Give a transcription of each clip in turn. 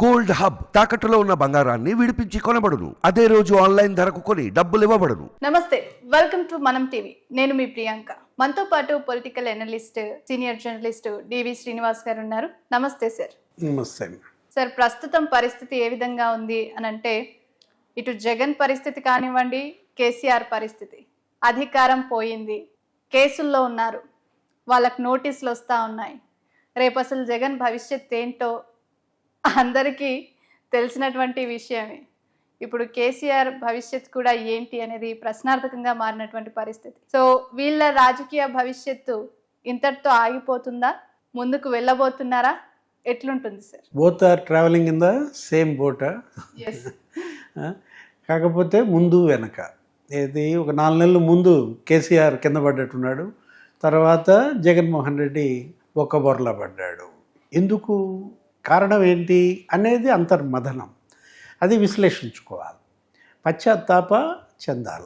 Gold hub తాకట్టులో ఉన్న బంగారాన్ని విడిపించి కొనబడును. అదే రోజు ఆన్లైన్ ధరకు కొని డబ్బులు ఇవ్వబడును. నమస్తే వెల్కమ్ టు మనం టీవీ. నేను మీ ప్రియాంక. మనతో పాటు political analyst senior journalist DV Srinivas garu ఉన్నారు. నమస్తే సార్. నమస్తే. సార్ ప్రస్తుతం పరిస్థితి ఏ విధంగా ఉంది అని అంటే ఇటు జగన్ పరిస్థితి కానివ్వండి కేసీఆర్ పరిస్థితి. అధికారం పోయింది. కేసుల్లో ఉన్నారు. వాళ్ళకు నోటీసులు వస్తూ ఉన్నాయి. రేపు అసలు జగన్ భవిష్యత్ ఏంటో అందరికీ తెలిసినటువంటి విషయమే. ఇప్పుడు కేసీఆర్ భవిష్యత్ కూడా ఏంటి అనేది ప్రశ్నార్థకంగా మారినటువంటి పరిస్థితి. సో వీళ్ళ రాజకీయ భవిష్యత్తు ఇంతటితో ఆగిపోతుందా? ముందుకు వెళ్ళబోతున్నారా? ఎట్లుంటుంది sir? Both are travelling in the same boat కాకపోతే ముందు వెనక. ఏది? ఒక నాలుగు నెలల ముందు కేసీఆర్ కింద పడ్డట్టున్నాడు. తర్వాత జగన్మోహన్ రెడ్డి ఒక్క బొరలా పడ్డాడు. ఎందుకు? కారణం ఏంటి అనేది అంతర్మథనం. అది విశ్లేషించుకోవాలి. పశ్చాత్తాప చెందాలి.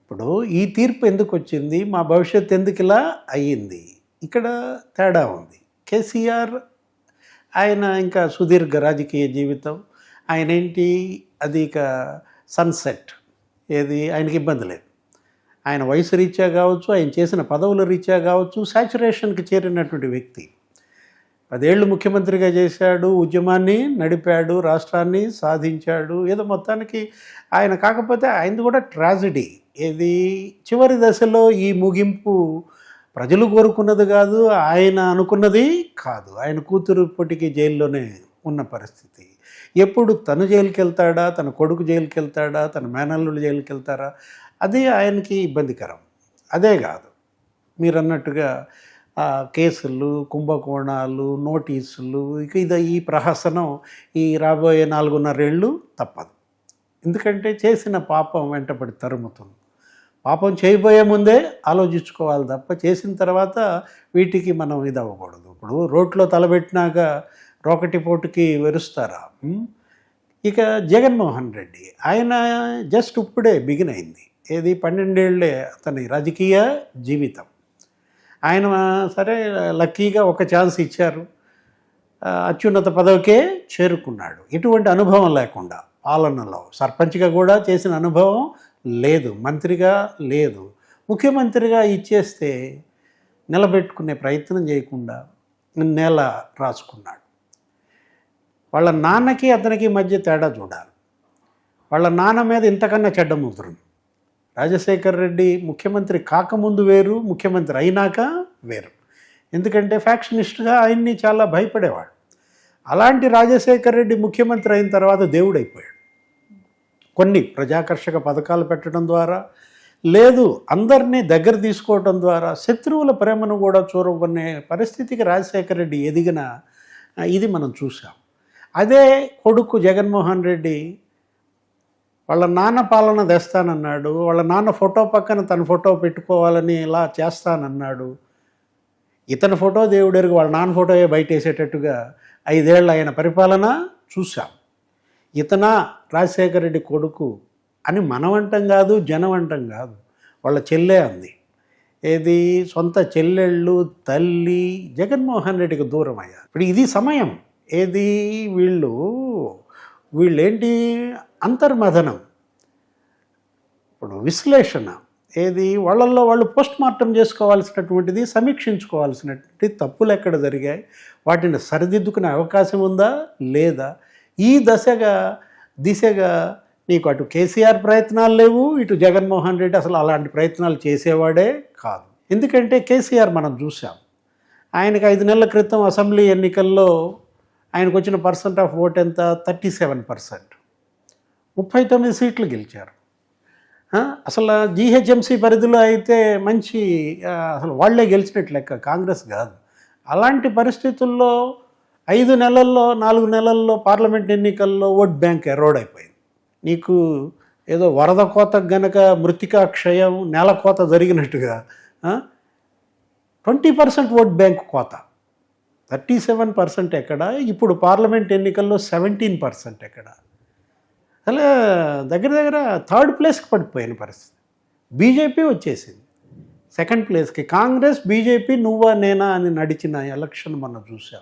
ఇప్పుడు ఈ తీర్పు ఎందుకు వచ్చింది? మా భవిష్యత్ ఎందుకు ఇలా అయ్యింది? ఇక్కడ తేడా ఉంది. కేసీఆర్ ఆయన ఇంకా సుదీర్ఘ రాజకీయ జీవితం. ఆయన ఏంటి? అది ఇక సన్సెట్. ఏది? ఆయనకి ఇబ్బంది లేదు. ఆయన వయసు రీత్యా కావచ్చు ఆయన చేసిన పదవుల రీత్యా కావచ్చు సాచురేషన్కి చేరినటువంటి వ్యక్తి. పదేళ్ళు ముఖ్యమంత్రిగా చేశాడు ఉద్యమాన్ని నడిపాడు రాష్ట్రాన్ని సాధించాడు ఏదో మొత్తానికి ఆయన కాకపోతే ఆయనది కూడా ట్రాజడీ. ఏది? చివరి దశలో ఈ ముగింపు ప్రజలు కోరుకున్నది కాదు ఆయన అనుకున్నది కాదు. ఆయన కూతురు ఇప్పటికీ జైల్లోనే ఉన్న పరిస్థితి. ఎప్పుడు తను జైలుకి వెళ్తాడా తన కొడుకు జైలుకి వెళ్తాడా తన మేనల్లుడు జైలుకి వెళ్తారా అది ఆయనకి ఇబ్బందికరం. అదే కాదు. మీరు అన్నట్టుగా కేసులు కుంభకోణాలు నోటీసులు ఇక ఇది ఈ ప్రహసనం ఈ రాబోయే నాలుగున్నరేళ్ళు తప్పదు. ఎందుకంటే చేసిన పాపం వెంటబడి తరుముతుంది. పాపం చేయబోయే ముందే ఆలోచించుకోవాలి తప్ప చేసిన తర్వాత వీటికి మనం ఇది అవ్వకూడదు ఇప్పుడు రోడ్లో తలబెట్టినాక రోకటి పోటుకి వెరుస్తారా? ఇక జగన్మోహన్ రెడ్డి ఆయన జస్ట్ ఇప్పుడే బిగిన్ అయింది. ఏది పన్నెండేళ్ళే అతని రాజకీయ జీవితం. ఆయన సరే లక్కీగా ఒక ఛాన్స్ ఇచ్చారు. అత్యున్నత పదవికే చేరుకున్నాడు. ఎటువంటి అనుభవం లేకుండా పాలనలో సర్పంచ్గా కూడా చేసిన అనుభవం లేదు మంత్రిగా లేదు. ముఖ్యమంత్రిగా ఇచ్చేస్తే నిలబెట్టుకునే ప్రయత్నం చేయకుండా నేల రాసుకున్నాడు. వాళ్ళ నాన్నకి అతనికి మధ్య తేడా చూడాలి. వాళ్ళ నాన్న మీద ఇంతకన్నా చెడ్డ ముద్రుంది రాజశేఖర్ రెడ్డి ముఖ్యమంత్రి కాకముందు వేరు ముఖ్యమంత్రి అయినాక వేరు. ఎందుకంటే ఫ్యాక్షనిస్ట్గా ఆయన్ని చాలా భయపడేవాడు. అలాంటి రాజశేఖర్ రెడ్డి ముఖ్యమంత్రి అయిన తర్వాత దేవుడైపోయాడు. కొన్ని ప్రజాకర్షక పథకాలు పెట్టడం ద్వారా లేదు అందరినీ దగ్గర తీసుకోవడం ద్వారా శత్రువుల ప్రేమను కూడా చూరవనే పరిస్థితికి రాజశేఖర రెడ్డి ఎదిగిన ఇది మనం చూసాం అదే కొడుకు జగన్మోహన్ రెడ్డి వాళ్ళ నాన్న పాలన తెస్తానన్నాడు వాళ్ళ నాన్న ఫోటో పక్కన తన ఫోటో పెట్టుకోవాలని ఇలా చేస్తానన్నాడు. ఇతని ఫోటో దేవుడెరుగు వాళ్ళ నాన్న ఫోటోయే బయటేసేటట్టుగా ఐదేళ్ళు ఆయన పరిపాలన చూశాం. ఇతన రాజశేఖర రెడ్డి కొడుకు అని మనవంటం కాదు జనవంటం కాదు. వాళ్ళ చెల్లె అంది. ఏది? సొంత చెల్లెళ్ళు తల్లి జగన్మోహన్ రెడ్డికి దూరం అయ్యారు. ఇప్పుడు ఇది సమయం. ఏది? వీళ్ళు వీళ్ళేంటి? అంతర్మథనం. ఇప్పుడు విశ్లేషణ. ఏది? వాళ్ళల్లో వాళ్ళు పోస్ట్ మార్టం చేసుకోవాల్సినటువంటిది సమీక్షించుకోవాల్సినటువంటి తప్పులు ఎక్కడ జరిగాయి? వాటిని సరిదిద్దుకునే అవకాశం ఉందా? లేదా? ఈ దశగా దిశగా నీకు అటు కేసీఆర్ ప్రయత్నాలు లేవు ఇటు జగన్మోహన్ రెడ్డి అసలు అలాంటి ప్రయత్నాలు చేసేవాడే కాదు. ఎందుకంటే కేసీఆర్ మనం చూసాం ఆయనకు ఐదు నెలల క్రితం అసెంబ్లీ ఎన్నికల్లో ఆయనకు వచ్చిన పర్సెంట్ ఆఫ్ ఓట్ ఎంత? Thirty seven percent. ముప్పై తొమ్మిది సీట్లు గెలిచారు. అసలు జీహెచ్ఎంసీ పరిధిలో అయితే మంచి అసలు వాళ్ళే గెలిచినట్లు లెక్క కాంగ్రెస్ కాదు. అలాంటి పరిస్థితుల్లో ఐదు నెలల్లో నాలుగు నెలల్లో పార్లమెంట్ ఎన్నికల్లో ఓట్ బ్యాంక్ ఎరోడ్ అయిపోయింది. నీకు ఏదో వరద కోత గనక మృతికా క్షయం నేల కోత జరిగినట్టుగా ట్వంటీ పర్సెంట్ ఓట్ బ్యాంక్ కోత. థర్టీ సెవెన్ పర్సెంట్ ఎక్కడ? ఇప్పుడు పార్లమెంట్ ఎన్నికల్లో సెవెంటీన్ పర్సెంట్ ఎక్కడ? అలా దగ్గర దగ్గర థర్డ్ ప్లేస్కి పడిపోయిన పరిస్థితి. బీజేపీ వచ్చేసింది. సెకండ్ ప్లేస్కి. కాంగ్రెస్ బీజేపీ నువ్వా నేనా అని నడిచిన ఎలక్షన్ మనం చూసాం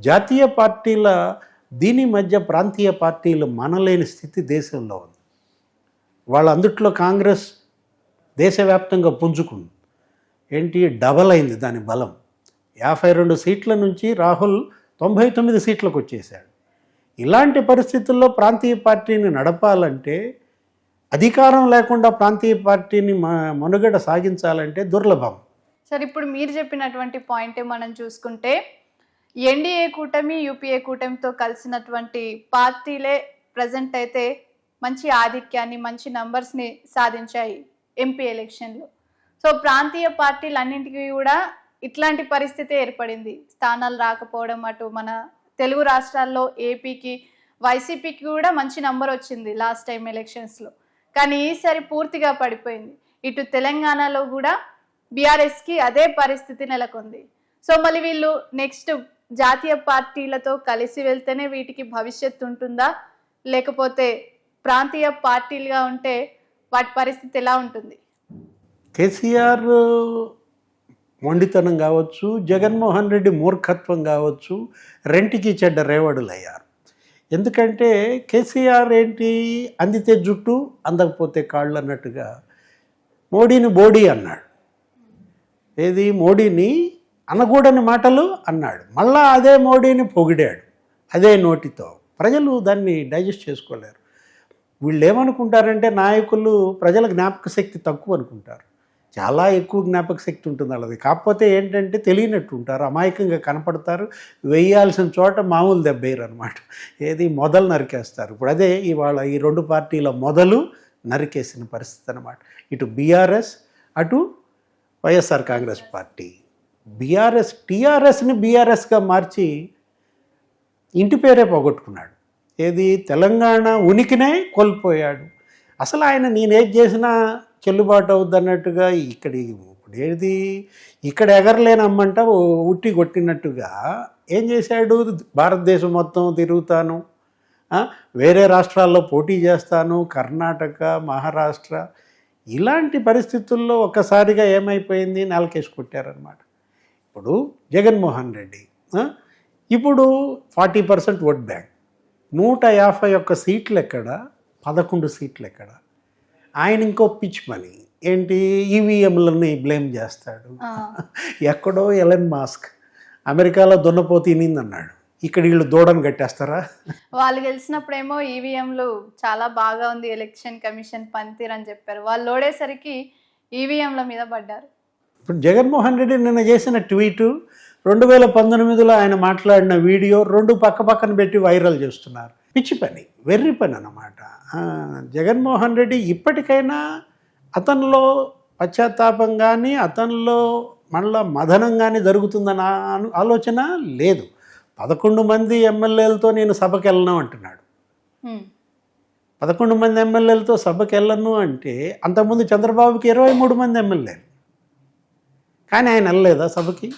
జాతీయ పార్టీల దీని మధ్య ప్రాంతీయ పార్టీలు మనలేని స్థితి దేశంలో ఉంది. వాళ్ళ అందుట్లో కాంగ్రెస్ దేశవ్యాప్తంగా పుంజుకుంది. ఏంటి? డబల్ అయింది దాని బలం. యాభై రెండు సీట్ల నుంచి రాహుల్ తొంభై తొమ్మిది సీట్లకు వచ్చేసాడు ఇలాంటి పరిస్థితుల్లో ప్రాంతీయ పార్టీని నడపాలంటే అధికారం లేకుండా ప్రాంతీయ పార్టీని మనుగడ సాగించాలంటే దుర్లభం. సార్ ఇప్పుడు మీరు చెప్పినటువంటి పాయింట్ మనం చూసుకుంటే ఎన్డీఏ కూటమి యూపీఏ కూటమితో కలిసినటువంటి పార్టీలే ప్రజెంట్ అయితే మంచి ఆధిక్యాన్ని మంచి నంబర్స్ని సాధించాయి ఎంపీ ఎలక్షన్లో. సో ప్రాంతీయ పార్టీలన్నింటికి కూడా ఇట్లాంటి పరిస్థితి ఏర్పడింది. స్థానాలు రాకపోవడం అటు మన తెలుగు రాష్ట్రాల్లో ఏపీకి వైసీపీకి కూడా మంచి నంబర్ వచ్చింది లాస్ట్ టైం ఎలక్షన్స్లో కానీ ఈసారి పూర్తిగా పడిపోయింది. ఇటు తెలంగాణలో కూడా బీఆర్ఎస్కి అదే పరిస్థితి నెలకొంది. సో మళ్ళీ వీళ్ళు నెక్స్ట్ జాతీయ పార్టీలతో కలిసి వెళ్తేనే వీటికి భవిష్యత్తు ఉంటుందా? లేకపోతే ప్రాంతీయ పార్టీలుగా ఉంటే వాటి పరిస్థితి ఎలా ఉంటుంది? కేసీఆర్ మొండితనం కావచ్చు జగన్మోహన్ రెడ్డి మూర్ఖత్వం కావచ్చు రెంటికి చెడ్డ రేవడులు అయ్యారు ఎందుకంటే కేసీఆర్ ఏంటి? అందితే జుట్టు అందకపోతే కాళ్ళు అన్నట్టుగా మోడీని బోడీ అన్నాడు. ఏది? మోడీని అనకూడని మాటలు అన్నాడు. మళ్ళా అదే మోడీని పొగిడాడు. అదే నోటితో. ప్రజలు దాన్ని డైజెస్ట్ చేసుకోలేరు. వీళ్ళు ఏమనుకుంటారంటే నాయకులు ప్రజల జ్ఞాపక శక్తి తక్కువ అనుకుంటారు చాలా ఎక్కువ జ్ఞాపక శక్తి ఉంటుంది వాళ్ళది. కాకపోతే ఏంటంటే తెలియనట్టు ఉంటారు అమాయకంగా కనపడతారు వేయాల్సిన చోట మామూలు దెబ్బేయరు అనమాట ఏది మొదలు నరికేస్తారు. ఇప్పుడు అదే ఇవాళ ఈ రెండు పార్టీల మొదలు నరికేసిన పరిస్థితి అనమాట ఇటు బీఆర్ఎస్ అటు వైఎస్ఆర్ కాంగ్రెస్ పార్టీ. బీఆర్ఎస్ టీఆర్ఎస్ని బీఆర్ఎస్గా మార్చి ఇంటి పేరే పోగొట్టుకున్నాడు. ఏది తెలంగాణ ఉనికినే కోల్పోయాడు. అసలు ఆయన నేనేది చేసినా చెల్లుబాటు అవుద్ది అన్నట్టుగా ఇక్కడ ఇప్పుడు ఏది ఇక్కడ ఎగరలేనమ్మంట ఉట్టి కొట్టినట్టుగా ఏం చేశాడు? భారతదేశం మొత్తం తిరుగుతాను. వేరే రాష్ట్రాల్లో పోటీ చేస్తాను. కర్ణాటక మహారాష్ట్ర ఇలాంటి పరిస్థితుల్లో ఒక్కసారిగా ఏమైపోయింది? నెలకేసి కొట్టారనమాట ఇప్పుడు జగన్మోహన్ రెడ్డి ఇప్పుడు ఫార్టీ పర్సెంట్ ఓట్ బ్యాంక్. నూట యాభై ఒక్క సీట్లు ఎక్కడ పదకొండు సీట్లు ఎక్కడ ఆయన ఇంకో పిచ్ మనీ ఏంటి? ఈవీఎంలని బ్లేమ్ చేస్తాడు. ఎక్కడో ఎలన్ మాస్క్ అమెరికాలో దున్నపోతు అన్నాడు ఇక్కడ వీళ్ళు దూడను కట్టేస్తారా? వాళ్ళు గెలిచినప్పుడేమో ఈవీఎంలు చాలా బాగా ఉంది ఎలక్షన్ కమిషన్ పనితీరు అని చెప్పారు. వాళ్ళు ఓడేసరికి ఈవీఎంల మీద పడ్డారు. ఇప్పుడు జగన్మోహన్ రెడ్డి నిన్న చేసిన ట్వీటు రెండు వేల పంతొమ్మిదిలో ఆయన మాట్లాడిన వీడియో రెండు పక్క పక్కన పెట్టి వైరల్ చేస్తున్నారు. పిచ్చి పని వెర్రి పని అన్నమాట. జగన్మోహన్ రెడ్డి ఇప్పటికైనా అతనిలో పశ్చాత్తాపం కానీ అతనిలో మళ్ళా మదనం కానీ జరుగుతుందన్న ఆలోచన లేదు. పదకొండు మంది ఎమ్మెల్యేలతో నేను సభకి వెళ్ళను అంటున్నాడు. పదకొండు మంది ఎమ్మెల్యేలతో సభకి వెళ్ళను అంటే అంతకుముందు చంద్రబాబుకి ఇరవై మూడు మంది ఎమ్మెల్యేలు. కానీ ఆయన వెళ్ళలేదా సభకి?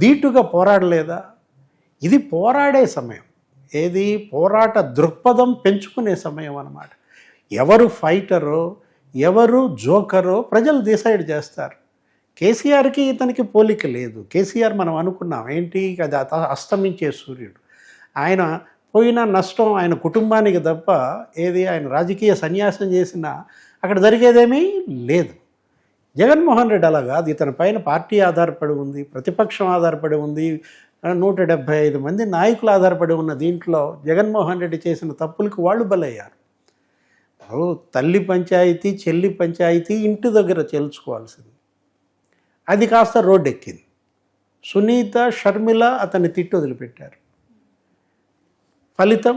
ధీటుగా పోరాడలేదా? ఇది పోరాడే సమయం. ఏది? పోరాట దృక్పథం పెంచుకునే సమయం అన్నమాట. ఎవరు ఫైటరో ఎవరు జోకరో ప్రజలు డిసైడ్ చేస్తారు. కేసీఆర్కి ఇతనికి పోలిక లేదు. కేసీఆర్ మనం అనుకున్నాం ఏంటి? అది అత- అస్తమించే సూర్యుడు. ఆయన పోయిన నష్టం ఆయన కుటుంబానికి తప్ప ఏది? ఆయన రాజకీయ సన్యాసం చేసినా అక్కడ జరిగేదేమీ లేదు. జగన్మోహన్ రెడ్డి అలా కాదు. ఇతని పైన పార్టీ ఆధారపడి ఉంది ప్రతిపక్షం ఆధారపడి ఉంది నూట డెబ్భై ఐదు మంది నాయకులు ఆధారపడి ఉన్న దీంట్లో జగన్మోహన్ రెడ్డి చేసిన తప్పులకు వాళ్ళు బలయ్యారు. తల్లి పంచాయతీ చెల్లి పంచాయతీ ఇంటి దగ్గర చేల్చుకోవాల్సింది. అది కాస్త రోడ్డు ఎక్కింది సునీత షర్మిల అతన్ని తిట్టి వదిలిపెట్టారు. ఫలితం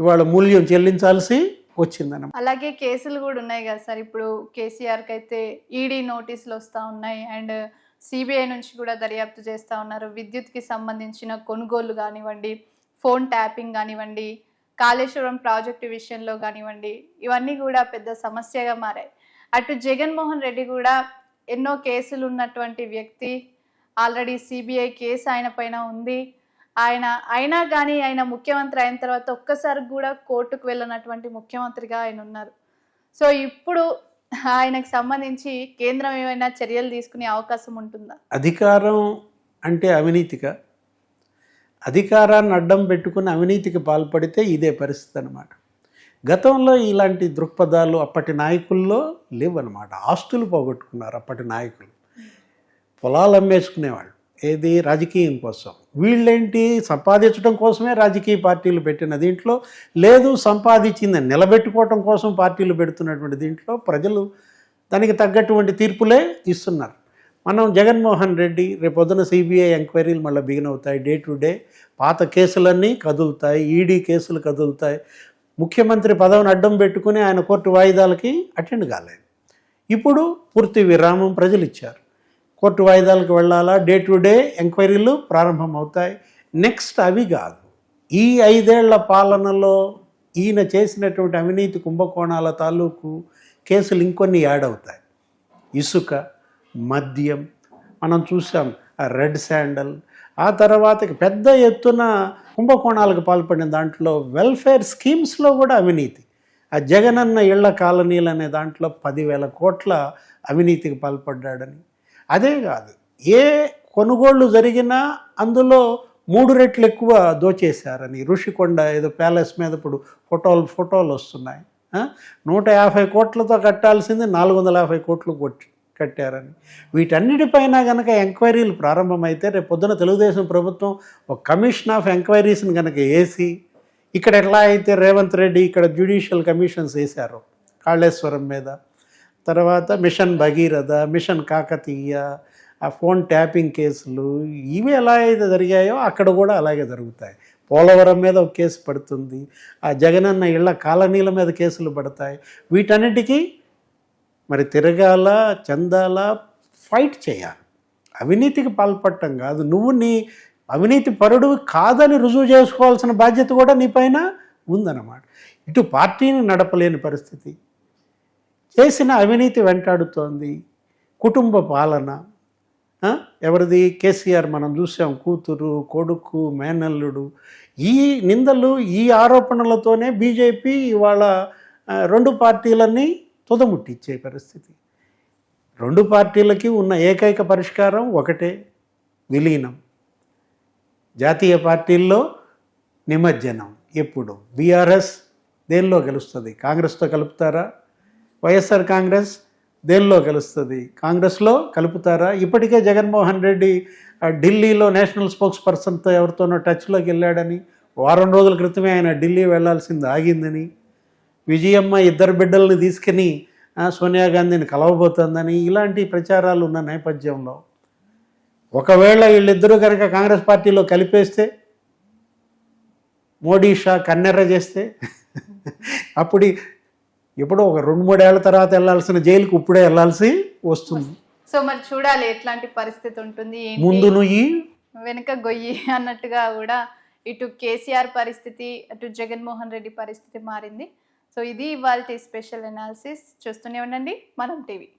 ఇవాళ మూల్యం చెల్లించాల్సి వచ్చిందన్నమాట. అలాగే కేసులు కూడా ఉన్నాయి కదా సార్. ఇప్పుడు కేసీఆర్కి అయితే ఈడీ నోటీసులు వస్తూ ఉన్నాయి. అండ్ సిబిఐ నుంచి కూడా దర్యాప్తు చేస్తూ ఉన్నారు. విద్యుత్కి సంబంధించిన కొనుగోలు కానివ్వండి ఫోన్ ట్యాపింగ్ కానివ్వండి కాళేశ్వరం ప్రాజెక్టు విషయంలో కానివ్వండి ఇవన్నీ కూడా పెద్ద సమస్యగా మారాయి. అటు జగన్మోహన్ రెడ్డి కూడా ఎన్నో కేసులు ఉన్నటువంటి వ్యక్తి ఆల్రెడీ సిబిఐ కేసు ఆయన పైన ఉంది. ఆయన అయినా కానీ ఆయన ముఖ్యమంత్రి అయిన తర్వాత ఒక్కసారి కూడా కోర్టుకు వెళ్ళనటువంటి ముఖ్యమంత్రిగా ఆయన ఉన్నారు. సో ఇప్పుడు ఆయనకు సంబంధించి కేంద్రం ఏమైనా చర్యలు తీసుకునే అవకాశం ఉంటుందా? అధికారం అంటే అవినీతిగా అధికారాన్ని అడ్డం పెట్టుకుని అవినీతికి పాల్పడితే ఇదే పరిస్థితి అనమాట గతంలో ఇలాంటి దృక్పథాలు అప్పటి నాయకుల్లో లేవన్నమాట. ఆస్తులు పోగొట్టుకున్నారు అప్పటి నాయకులు. పొలాలు అమ్మేసుకునేవాళ్ళు. ఏది? రాజకీయం కోసం. వీళ్ళేంటి? సంపాదించడం కోసమే రాజకీయ పార్టీలు పెట్టిన దీంట్లో లేదు సంపాదించింది నిలబెట్టుకోవటం కోసం పార్టీలు పెడుతున్నటువంటి దీంట్లో ప్రజలు దానికి తగ్గటువంటి తీర్పులే ఇస్తున్నారు. మనం జగన్మోహన్ రెడ్డి రేపొద్దున సిబిఐ ఎంక్వైరీలు మళ్ళీ బిగిన్ అవుతాయి డే టు డే. పాత కేసులన్నీ కదులుతాయి ఈడీ కేసులు కదులుతాయి. ముఖ్యమంత్రి పదవిని అడ్డం పెట్టుకుని ఆయన కోర్టు వాయిదాలకి అటెండ్ కాలేదు. ఇప్పుడు పూర్తి విరామం ప్రజలు ఇచ్చారు. కోర్టు వాయిదాలకు వెళ్ళాలా? డే టు డే ఎంక్వైరీలు ప్రారంభం అవుతాయి నెక్స్ట్ అవి కాదు. ఈ ఐదేళ్ళ పాలనలో ఈయన చేసినటువంటి అవినీతి కుంభకోణాల తాలూకు కేసులు ఇంకొన్ని యాడ్ అవుతాయి. ఇసుక మద్యం మనం చూసాం ఆ రెడ్ శాండల్. ఆ తర్వాత పెద్ద ఎత్తున కుంభకోణాలకు పాల్పడిన దాంట్లో వెల్ఫేర్ స్కీమ్స్లో కూడా అవినీతి. ఆ జగనన్న ఇళ్ళ కాలనీలు అనే దాంట్లో పదివేల కోట్ల అవినీతికి పాల్పడ్డాడని. అదే కాదు. ఏ కొనుగోళ్ళు జరిగినా అందులో మూడు రెట్లు ఎక్కువ దోచేశారని ఋషికొండ ఏదో ప్యాలెస్ మీద ఇప్పుడు ఫోటోలు ఫోటోలు వస్తున్నాయి. నూట యాభై కోట్లతో కట్టాల్సింది నాలుగు వందల యాభై కోట్లు కొట్టి కట్టారని. వీటన్నిటిపైన కనుక ఎంక్వైరీలు ప్రారంభమైతే రేపు పొద్దున తెలుగుదేశం ప్రభుత్వం ఒక కమిషన్ ఆఫ్ ఎంక్వైరీస్ని కనుక వేసి ఇక్కడ ఎట్లా అయితే రేవంత్ రెడ్డి ఇక్కడ జ్యుడిషియల్ కమిషన్స్ వేశారు కాళేశ్వరం మీద తర్వాత మిషన్ భగీరథ మిషన్ కాకతీయ ఆ ఫోన్ ట్యాపింగ్ కేసులు ఇవి ఎలా అయితే జరిగాయో అక్కడ కూడా అలాగే జరుగుతాయి. పోలవరం మీద ఒక కేసు పడుతుంది ఆ జగనన్న ఇళ్ళ కాలనీల మీద కేసులు పడతాయి. వీటన్నిటికీ మరి తిరగాల చెందాల ఫైట్ చేయాలి. అవినీతికి పాల్పడటం కాదు. నువ్వు నీ అవినీతి పరుడు కాదని రుజువు చేసుకోవాల్సిన బాధ్యత కూడా నీ పైన ఉందన్నమాట. ఇటు పార్టీని నడపలేని పరిస్థితి. చేసిన అవినీతి వెంటాడుతోంది. కుటుంబ పాలన. ఎవరిది? కేసీఆర్ మనం చూసాం కూతురు కొడుకు మేనల్లుడు. ఈ నిందలు ఈ ఆరోపణలతోనే బీజేపీ ఇవాళ రెండు పార్టీలన్నీ తుదముట్టించే పరిస్థితి. రెండు పార్టీలకి ఉన్న ఏకైక పరిష్కారం ఒకటే విలీనం. జాతీయ పార్టీల్లో నిమజ్జనం ఎప్పుడు? బీఆర్ఎస్ దేనిలో గెలుస్తుంది? కాంగ్రెస్తో కలుపుతారా? వైఎస్ఆర్ కాంగ్రెస్ దేనిలో కలుస్తుంది? కాంగ్రెస్లో కలుపుతారా? ఇప్పటికే జగన్మోహన్ రెడ్డి ఆ, ఢిల్లీలో నేషనల్ స్పోక్స్ పర్సన్తో ఎవరితోనో టచ్లోకి వెళ్ళాడని వారం రోజుల క్రితమే ఆయన ఢిల్లీ వెళ్ళాల్సింది ఆగిందని విజయమ్మ ఇద్దరు బిడ్డల్ని తీసుకుని సోనియా గాంధీని కలవబోతోందని ఇలాంటి ప్రచారాలు ఉన్న నేపథ్యంలో. ఒకవేళ వీళ్ళిద్దరూ కనుక కాంగ్రెస్ పార్టీలో కలిపేస్తే మోడీ షా కన్నెర్ర చేస్తే అప్పుడు ఎప్పుడో ఒక రెండు మూడేళ్ళ తర్వాత వెళ్ళాల్సిన జైలుకి ఇప్పుడే వెళ్ళాల్సి వస్తుంది. సో మరి చూడాలి ఎట్లాంటి పరిస్థితి ఉంటుంది ముందు నువ్వు వెనుక గొయ్యి అన్నట్టుగా కూడా ఇటు కేసీఆర్ పరిస్థితి అటు జగన్మోహన్ రెడ్డి పరిస్థితి మారింది. సో ఇది ఇవాళ స్పెషల్ అనాలిసిస్. చూస్తూనే ఉండండి మనం టీవీ.